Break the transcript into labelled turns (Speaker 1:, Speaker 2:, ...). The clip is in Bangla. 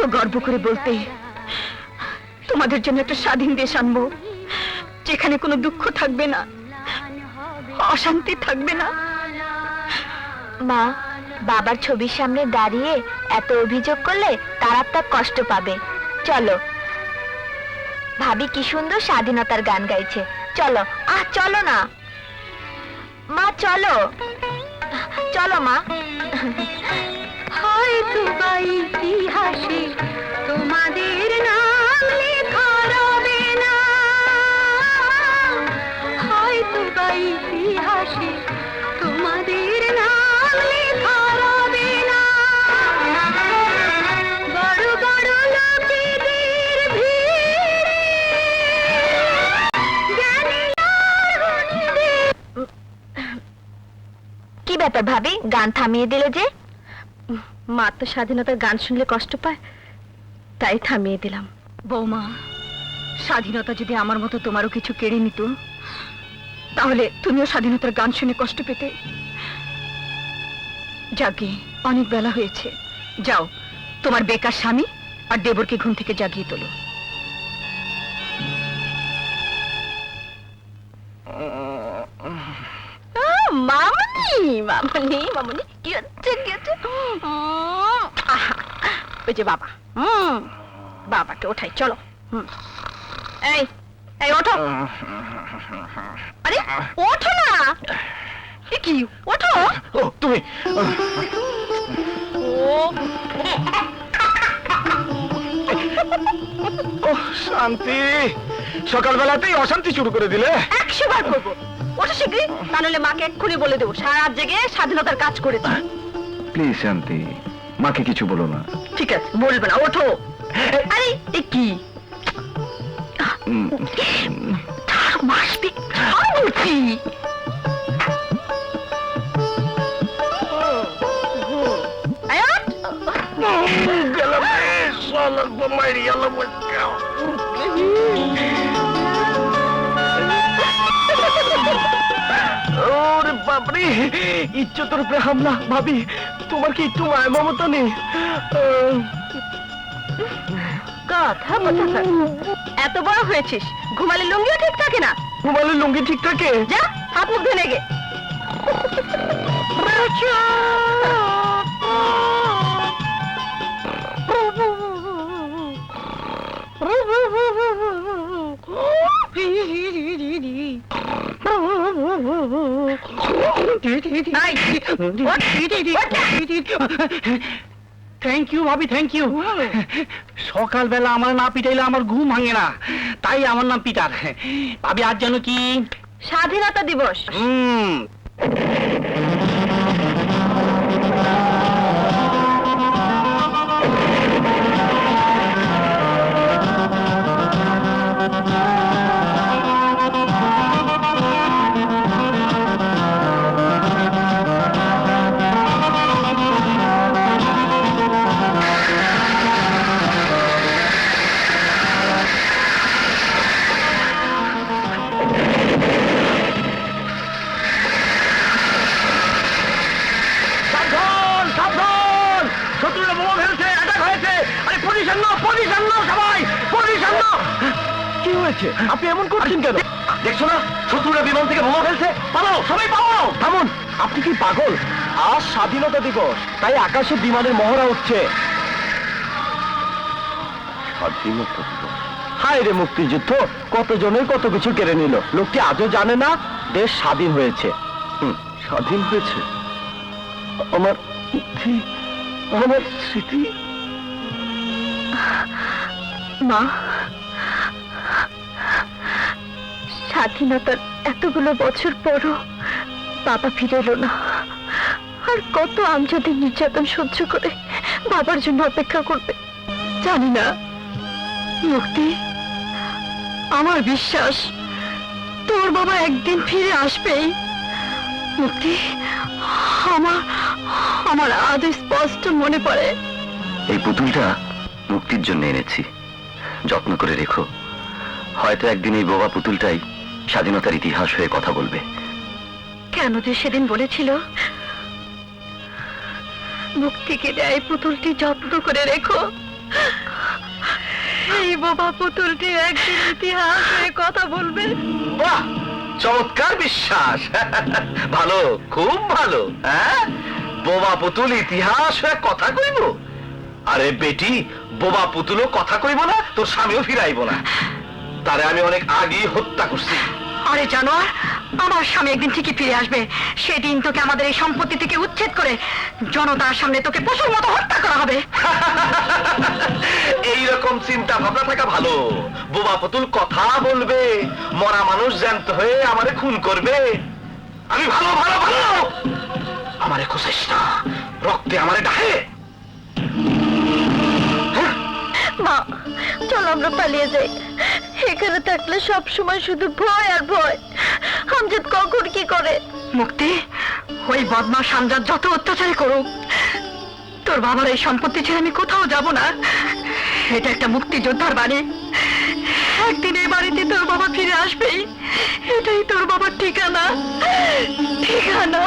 Speaker 1: কত গর্ব করে বলতে, তোমাদের জন্য একটা স্বাধীন দেশ আনব, যেখানে কোনো দুঃখ থাকবে না, অশান্তি থাকবে না।
Speaker 2: মা, বাবার ছবির সামনে দাঁড়িয়ে এত অভিযোগ করলে তার আপনার কষ্ট পাবে। চলো। ভাবি কি সুন্দর স্বাধীনতার গান গাইছে। চলো। আহ, চলো না। মা, চলো। চলো, মা। ব্যাপার ভাবি? গান থামিয়ে দিলে যে?
Speaker 1: মা তো স্বাধীনতার গান শুনলে কষ্ট পায় তাই থামিয়ে দিলাম। বৌমা স্বাধীনতা যদি আমার মতো তোমারও কিছু কেড়ে নিত তাহলে তুমিও স্বাধীনতার গান শুনে কষ্ট পেতে। যাকে অনেক বেলা হয়েছে। যাও তোমার বেকার স্বামী আর দেবরকে ঘুম থেকে জাগিয়ে তোলো। মামনি মামনি মামনি কি হচ্ছে কি হচ্ছে? ওই যে বাবা হুম বাবাকে ওঠাই চলো হুম। এই এই ওঠো। আরে ওঠো না। এ কি ওঠো।
Speaker 3: ও তুমি।
Speaker 1: ও।
Speaker 3: ও শান্তি। সকালবেলাতেই অশান্তি শুরু করে দিলে।
Speaker 1: একশো বার করব ওঠো শিগগিরি তা নাহলে মাকে এক্ষুনি বলে দেবো। সারা জেগে স্বাধীনতার কাজ করেছে।
Speaker 3: প্লিজ শান্তি মাকে কিছু বলো না।
Speaker 1: ঠিক আছে বলবে না ওঠো। আরে এ কি? মাসবে বলছি।
Speaker 3: ওরে বাপরে ইজ্জতের উপরে হামলা ভাবি তোমার কি একটু মায় মমতা নেই?
Speaker 1: কথা কথা এত বড় হয়েছিস ঘুমালে লুঙ্গিও ঠিক থাকে না।
Speaker 3: ঘুমালে লুঙ্গি ঠিক থাকে?
Speaker 1: যা হাত
Speaker 4: থ্যাংক ইউ ভাবি থ্যাংক ইউ সকালবেলা আমার না পিটাইলে আমার ঘুম ভাঙে না। তাই আমার নাম পিটার। ভাবি আজ যেন কি?
Speaker 1: স্বাধীনতা দিবস।
Speaker 4: হুম।
Speaker 3: হয়েছে? আপনি এমন করছেন কেন? দেখছ না? শত্রুরা বিমান থেকে বোমা ফেলছে। পালাও সবাই পালাও! থামুন আপনি কি পাগল? আজ স্বাধীনতা দিবস তাই আকাশে বিমানের মহড়া উঠছে। স্বাধীনতা দিবস। হায় রে মুক্তিযুদ্ধ কতজনের কত কিছু কেড়ে নিল। লোকটি আজও জানে না দেশ স্বাধীন হয়েছে। হুম, স্বাধীন হয়েছে। আমার আমার স্মৃতি।
Speaker 1: মা স্বাধীনতার এতগুলো বছর পরও বাবা ফিরে এলো না। আর কত আমজাদের নির্যাতন সহ্য করে বাবার জন্য অপেক্ষা করবে। জানি না। মুক্তি আমার বিশ্বাস, তোর বাবা একদিন ফিরে আসবেই। মুক্তি আমার আমার আজ স্পষ্ট মনে পড়ে।
Speaker 3: এই পুতুলটা মুক্তির জন্য এনেছি। যত্ন করে রেখো। হয়তো একদিন এই বোবা পুতুলটাই স্বাধীনতার ইতিহাস হয়ে কথা বলবে।
Speaker 1: কেন যে সেদিন বলেছিল? মুক্তিকে দেয় পুতুলটি যত্ন করে রেখো। এই বোবা পুতুলটি একদিন ইতিহাস হয়ে কথা বলবে।
Speaker 5: বাহ চমৎকার বিশ্বাস। ভালো খুব ভালো হ্যাঁ? বোবা পুতুল ইতিহাস হয়ে কথা কইব? আরে বেটি বোবা পুতুলও কথা কইব না তোর স্বামীও ফিরাইব না। তারে আমি অনেক আগেই হত্যা করছি।
Speaker 1: আরে জানোয়ার আমার স্বামী একদিন ঠিকই ফিরে আসবে। সেদিন তোকে আমাদের এই সম্পত্তি থেকে উচ্ছেদ করে জনতার সামনে তোকে পশুর মতো হত্যা করা হবে।
Speaker 5: এইরকম চিন্তা ভাবনা থাকা ভালো। বোবা পুতুল কথা বলবে মরা মানুষ জ্যান্ত হয়ে আমারে খুন করবে। আমি ভালো ভালো ভালো! আমারে খুশিস না রক্তে আমারে ডাহে
Speaker 1: মা চল আমরা পালিয়ে যাই। এখানে থাকলে সব সময় শুধু ভয় আর ভয়। আমজাদ কখন কি করে? মুক্তি, ওই বদমাস আমজাদ যত অত্যাচারই করুক, তোর বাবার এই সম্পত্তি ছেড়ে আমি কোথাও যাব না। এটা একটা মুক্তিযোদ্ধার বাড়ি। একদিন এই বাড়িতে তোর বাবা ফিরে আসবেই। এটাই তোর বাবার ঠিকানা। ঠিকানা।